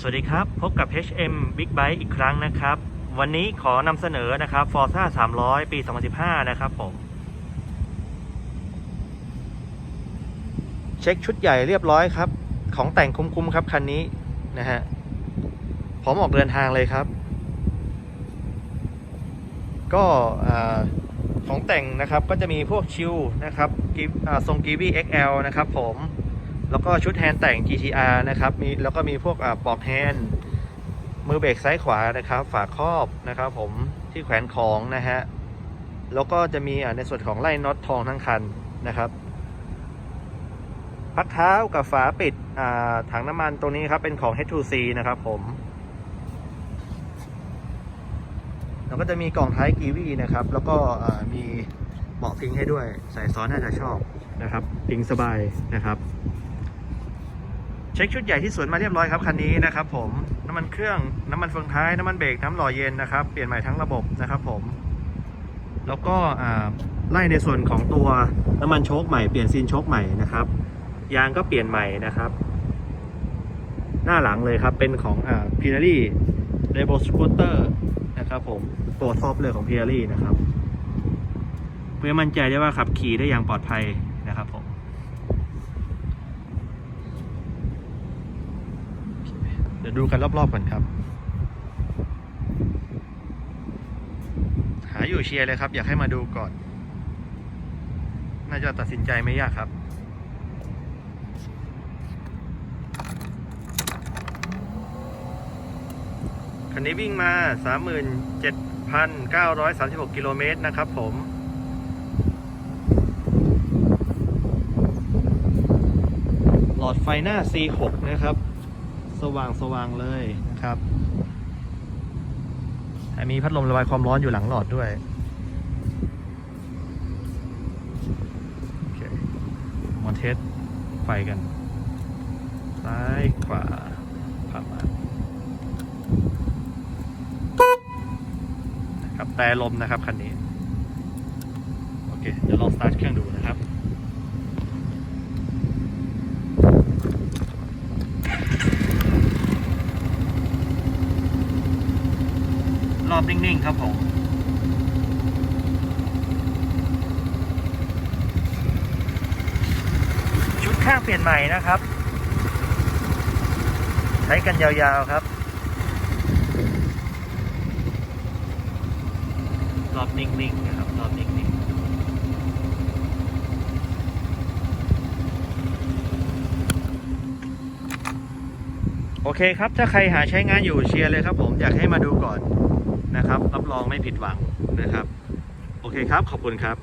สวัสดีครับ พบกับ HM Big Bike อีกครั้งนะครับ วันนี้ขอนำเสนอนะครับ Forza 300 ปี 2015 นะครับผม เช็คชุดใหญ่เรียบร้อยครับ ของแต่งคุ้มๆครับ คันนี้นะฮะพร้อมออกเดินทางเลยครับ ก็ของแต่งนะครับก็จะมีพวกชิลนะครับกิฟอ่าทรงกีวี XL นะครับผม แล้วก็ชุดแฮนด์แต่ง GTR นะครับมีแล้วก็มีพวกปลอกแฮนด์มือเบรกซ้ายขวานะครับ ฝาครอบนะครับผมที่แขวนของนะฮะแล้วก็จะมีในส่วนของไล่น็อตทองทั้งคันนะครับพักเท้ากับฝาปิดถังน้ำมันตรงนี้ครับเป็นของ H2C นะครับผมแล้วก็จะมีกล่องท้ายกีวีนะครับ แล้วก็มีเบาะพิงให้ด้วย ใส่ซ้อนน่าจะชอบนะครับ พิงสบายนะครับ ช็คชุดใหญ่ที่สวนมาเรียบร้อยครับคันนี้นะครับผมน้ำมันเครื่องน้ำมันเฟืองท้ายน้ำมันเบรกน้ำหล่อเย็นนะครับเปลี่ยนใหม่ทั้งระบบนะครับผม แล้วก็ไล่ในส่วนของตัวน้ำมันโชคใหม่เปลี่ยนซีนโชคใหม่นะครับยางก็เปลี่ยนใหม่นะครับ หน้าหลังเลยครับเป็นของอ่าพีนารีเรโบสกูตเตอร์นะครับผมตัวท็อปเลยของพีนารีนะครับเพื่อมั่นใจได้ว่าขับขี่ได้อย่างปลอดภัยนะครับผม เดี๋ยวดูกันรอบๆก่อนครับ หาอยู่เชียร์เลยครับ อยากให้มาดูก่อน น่าจะตัดสินใจไม่ยากครับคันนี้วิ่งมา 37,936 กิโลเมตรนะครับผมหลอดไฟหน้า C6 นะครับ สว่างสว่างเลยนะครับแต่มีพัดลมระบายความร้อนอยู่หลังหลอดด้วยโอเคมาเทสไฟกัน ซ้ายขวาขับมานะครับแต่ลมนะครับคันนี้ โอเค เดี๋ยวลองสตาร์ทเครื่องดูนะครับ รอบนิ่งๆครับผมชุดข้างเปลี่ยนใหม่นะครับ ใช้กันยาวๆครับ รอบนิ่งๆนะครับรอบนิ่งๆ โอเคครับ ถ้าใครหาใช้งานอยู่เชียร์เลยครับ ผมอยากให้มาดูก่อนนะครับ รับรองไม่ผิดหวังนะครับ โอเคครับ ขอบคุณครับ